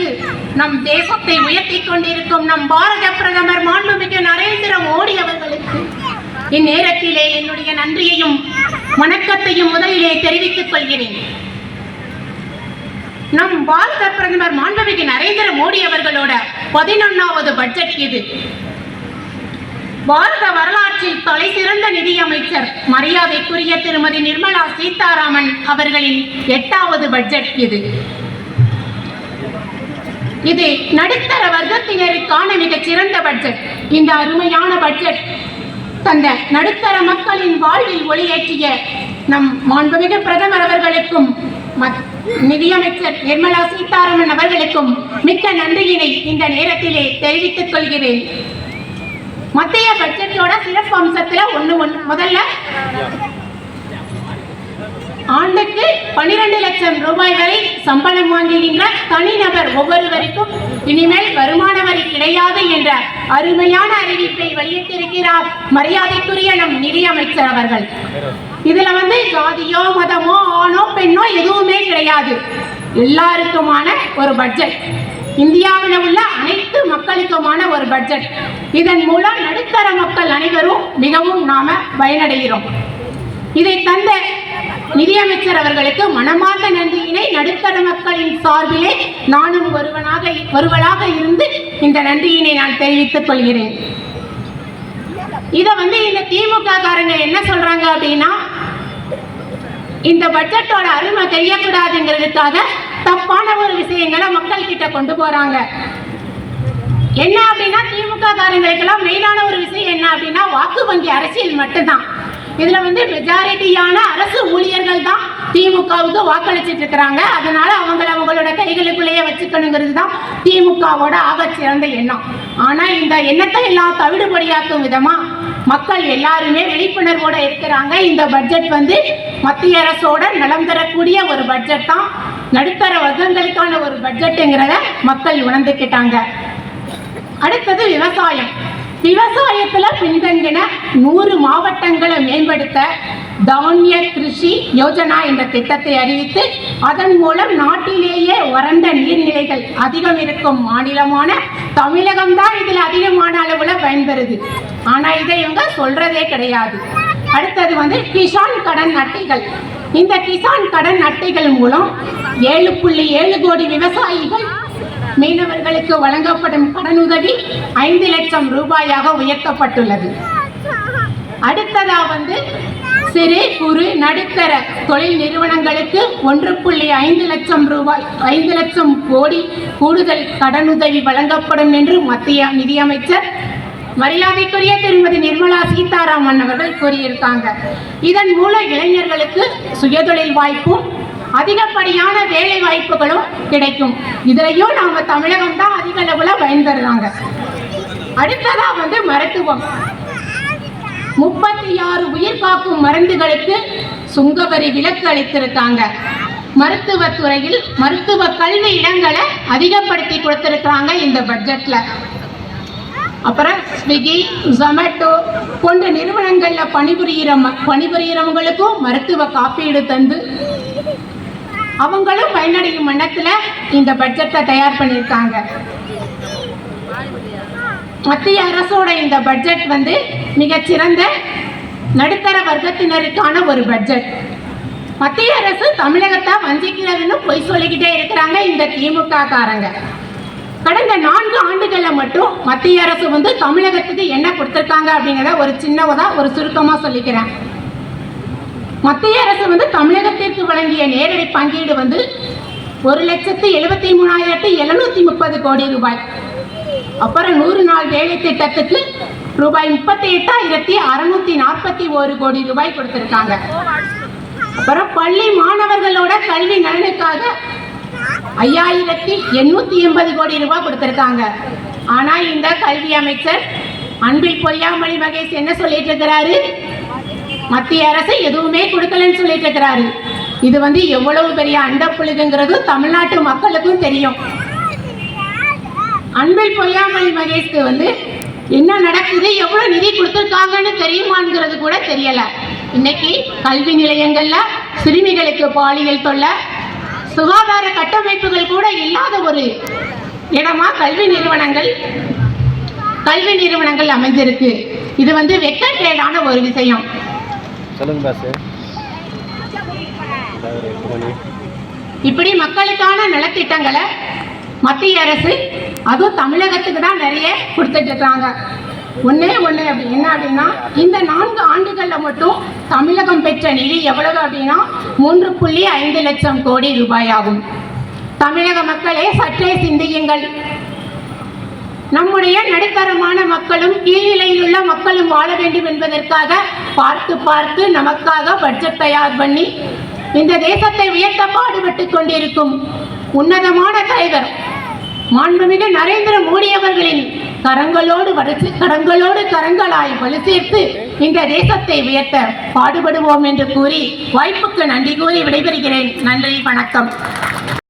உயரத்திற்கு நம் தேசத்தை உயர்த்திக் கொண்டிருக்கும் நம் பாரத பிரதமர் மாண்புமிகு நரேந்திர மோடி அவர்களுக்கு இந்நேரத்திலே என்னுடைய நன்றியையும் வணக்கத்தையும் முதலிலே தெரிவித்துக் கொள்கிறேன். நம் பாரத பிரதமர் மாண்புமிகு நரேந்திர மோடி அவர்களோட பதினொன்னாவது பட்ஜெட் இது. பாரத வரலாற்றில் தலை சிறந்த நிதியமைச்சர் மரியாதைக்குரிய திருமதி நிர்மலா சீதாராமன் அவர்களின் எட்டாவது பட்ஜெட் இது. இது நடுத்தர வர்க்கத்தினருக்கான மிகச் சிறந்த பட்ஜெட் இந்த அருமையான பட்ஜெட் தந்த நடுத்தர மக்களின் வாழ்வில் ஒளியேற்றிய நம் மாண்புமிகு பிரதமர் அவர்களுக்கும் மத்- நிதியமைச்சர் நிர்மலா சீதாராமன் அவர்களுக்கும் மிக்க நன்றியினை இந்த நேரத்திலே தெரிவித்துக் கொள்கிறேன். மத்திய பட்ஜெட்டோட சிறப்பு அம்சத்துல ஒண்ணு ஒண்ணு முதல்ல ஆண்டுக்கு 12 லட்சம் ரூபாய் வரை சம்பளம் வாங்குகின்ற தனிநபர் ஒவ்வொருவருக்கும் இனிமேல் வருமான வரி கிடையாது என்ற அருமையான அறிவிப்பை வெளியிட்டிருக்கிறார் மரியாதைக்குரிய நம் நிதியமைச்சர் அவர்கள். இதுல வந்து ஜாதியோ மதமோ ஆணோ பெண்ணோ எதுவுமே கிடையாது. எல்லாருக்குமான ஒரு பட்ஜெட் இந்தியாவில் உள்ள அனைத்து மக்களுக்குமான ஒரு பட்ஜெட் இதன் மூலம் நடுத்தர மக்கள் அனைவரும் மிகவும் நாம பயனடைகிறோம். இதை தந்த நிதியமைச்சர் அவர்களுக்கு மனமார்ந்த நன்றியினை நடுத்தர மக்களின் சார்பிலே நானும் ஒருவனாக ஒருவனாக இருந்து இந்த நன்றியினை நான் தெரிவித்துக் கொள்கிறேன். இதை வந்து இந்த திமுக காரங்க என்ன சொல்றாங்க அப்படின்னா இந்த பட்ஜெட்டோட அருமை தெரியக்கூடாதுங்கிறதுக்காக தப்பான ஒரு விஷயங்களை மக்கள் கிட்ட கொண்டு போறாங்க. என்ன அப்படின்னா திமுக காரங்களுக்கெல்லாம் மெயினான ஒரு விஷயம் என்ன அப்படின்னா வாக்கு வங்கி அரசியல் மட்டும்தான். இதுல வந்து மெஜாரிட்டியான அரசு ஊழியர்கள் தான் திமுகவுக்கு வாக்களிச்சிட்டு இருக்கிறாங்க. அதனால அவங்கள அவங்களோட கைகளுக்குள்ளேயே வச்சுக்கணுங்கிறது தான் திமுகவோட ஆக சிறந்த எண்ணம். ஆனா இந்த எண்ணத்தை எல்லாம் தவிடுபடியாக்கும் விதமா மக்கள் எல்லாருமே விழிப்புணர்வோட இருக்கிறாங்க. இந்த பட்ஜெட் வந்து மத்திய அரசோட நலம் தரக்கூடிய ஒரு பட்ஜெட் தான். நடுத்தர வர்க்கங்களுக்கான ஒரு பட்ஜெட்டுங்கிறத மக்கள் உணர்ந்துக்கிட்டாங்க. அடுத்தது விவசாயம். விவசாயத்துல பின்தங்கின நூறு மாவட்டங்களை மேம்படுத்த தானிய கிருஷி யோஜனா என்ற திட்டத்தை அறிவித்து அதன் மூலம் நாட்டிலேயே வறண்ட நீர்நிலைகள் அதிகம் இருக்கும் மாநிலமான தமிழகம் தான் இதில் அதிகமான அளவுல பயன்பெறுது. ஆனா இதை இவங்க சொல்றதே கிடையாது. அடுத்தது வந்து கிஷான் கடன் அட்டைகள். இந்த கிசான் கடன் அட்டைகள் மூலம் ஏழு புள்ளி ஏழு கோடி விவசாயிகள் மீனவர்களுக்கு வழங்கப்படும் கடனுதவி ஐந்து லட்சம் ரூபாயாக உயர்த்தப்பட்டுள்ளது. அடுத்ததா வந்து சிறு குறு நடுத்தர தொழில் நிறுவனங்களுக்கு ஒன்று புள்ளி ஐந்து லட்சம் ரூபாய் ஐந்து லட்சம் கோடி கூடுதல் கடனுதவி வழங்கப்படும் என்று மத்திய நிதியமைச்சர் மரியாதைக்குரிய திருமதி நிர்மலா சீதாராமன் அவர்கள் கூறியிருக்காங்க. இதன் மூலம் இளைஞர்களுக்கு சுயதொழில் வாய்ப்பும் அதிகப்படியான வேலை வாய்ப்புகளும் கிடைக்கும். இதுலயும் நாம தமிழகம் தான் அதிக அளவுல பயன்படுறாங்க அடுத்ததா வந்து மருத்துவம். முப்பத்தி ஆறு உயிர் காக்கும் மருந்துகளுக்கு சுங்கவரி விலக்கு அளித்திருக்காங்க. மருத்துவத்துறையில் மருத்துவ கல்வி இடங்களை அதிகப்படுத்தி கொடுத்திருக்கிறாங்க இந்த பட்ஜெட்ல. அப்புறம் ஸ்விக்கி ஜொமேட்டோ போன்ற நிறுவனங்களில் பணிபுரிகிற ம- பணிபுரிகிறவங்களுக்கும் மருத்துவ காப்பீடு தந்து அவங்களும் பயனடையும் வண்ணத்துல இந்த பட்ஜெட்டை தயார் பண்ணியிருக்காங்க. மத்திய அரசோட இந்த பட்ஜெட் வந்து மிகச்சிறந்த நடுத்தர வர்க்கத்தினருக்கான ஒரு பட்ஜெட் மத்திய அரசு தமிழகத்தை வஞ்சிக்கிறதுன்னு பொய் சொல்லிக்கிட்டே இருக்கிறாங்க இந்த திமுக காரங்க. கடந்த நான்கு ஆண்டுகளில் மட்டும் மத்திய அரசு வந்து தமிழகத்துக்கு என்ன கொடுத்துருக்காங்க அப்படிங்கிறத ஒரு சின்னதாக ஒரு சுருக்கமாக சொல்லிக்கிறேன். மத்திய அரசு வந்து தமிழகத்திற்கு வழங்கிய நேரடி பங்கீடு வந்து ஒரு லட்சத்து எழுபத்தி மூணாயிரத்தி எழுநூத்தி முப்பது கோடி ரூபாய். அப்புறம் நூறு நாள் வேலை திட்டத்துக்கு ரூபாய் முப்பத்தி எட்டாயிரத்தி அறுநூத்தி நாற்பத்தி ஒரு கோடி ரூபாய் கொடுத்திருக்காங்க. அப்புறம் பள்ளி மாணவர்களோட கல்வி நலனுக்காக ஐயாயிரத்தி எண்ணூத்தி எண்பது கோடி ரூபாய் கொடுத்திருக்காங்க. ஆனா இந்த கல்வி அமைச்சர் அன்பில் பொய்யாமொழி மகேஷ் என்ன சொல்லிட்டு இருக்கிறாரு? மத்திய அரசு எதுவுமே கொடுக்கலன்னு சொல்லிட்டு இருக்கிறாரு. இது வந்து எவ்வளவு பெரிய அண்டப்புழுகுங்கிறது தமிழ்நாட்டு மக்களுக்கும் தெரியும். அன்பில் பொய்யாமொழி மகேஷ்க்கு வந்து என்ன நடக்குது எவ்வளவு நிதி கொடுத்துருக்காங்கன்னு தெரியுமாங்கிறது கூட தெரியல. இன்னைக்கு கல்வி நிலையங்கள்ல சிறுமிகளுக்கு பாலியல் தொல்லை சுகாதார கட்டமைப்புகள் கூட இல்லாத ஒரு இடமா கல்வி நிறுவனங்கள் கல்வி நிறுவனங்கள் அமைஞ்சிருக்கு. இது வந்து வெக்கக்கேடான ஒரு விஷயம். சொல்லுங்க பாஸ் இப்படி மக்களுக்கான நலத்திட்டங்களை மத்திய அரசு அதுவும் தமிழகத்துக்கு தான் நிறைய கொடுத்துட்டு இருக்காங்க. ஒண்ணே ஒண்ணு அப்படி என்ன அப்படின்னா இந்த நான்கு ஆண்டுகளில் மட்டும் தமிழகம் பெற்ற நிதி எவ்வளவு அப்படின்னா மூன்று புள்ளி ஐந்து லட்சம் கோடி ரூபாய் ஆகும். தமிழக மக்களே சற்றே சிந்தியுங்கள். நம்முடைய நடுத்தரமான மக்களும் கீழ்நிலையில் உள்ள மக்களும் வாழ வேண்டும் என்பதற்காக பார்த்து பார்த்து நமக்காக பட்ஜெட் தயார் பண்ணி இந்த தேசத்தை உயர்த்த பாடுபட்டு கொண்டிருக்கும் உன்னதமான தலைவர் மாண்புமிகு நரேந்திர மோடி அவர்களின் கரங்களோடு வலுசு கரங்களோடு கரங்களாய் வலு சேர்த்து இந்த தேசத்தை உயர்த்த பாடுபடுவோம் என்று கூறி வாய்ப்புக்கு நன்றி கூறி விடைபெறுகிறேன். நன்றி வணக்கம்.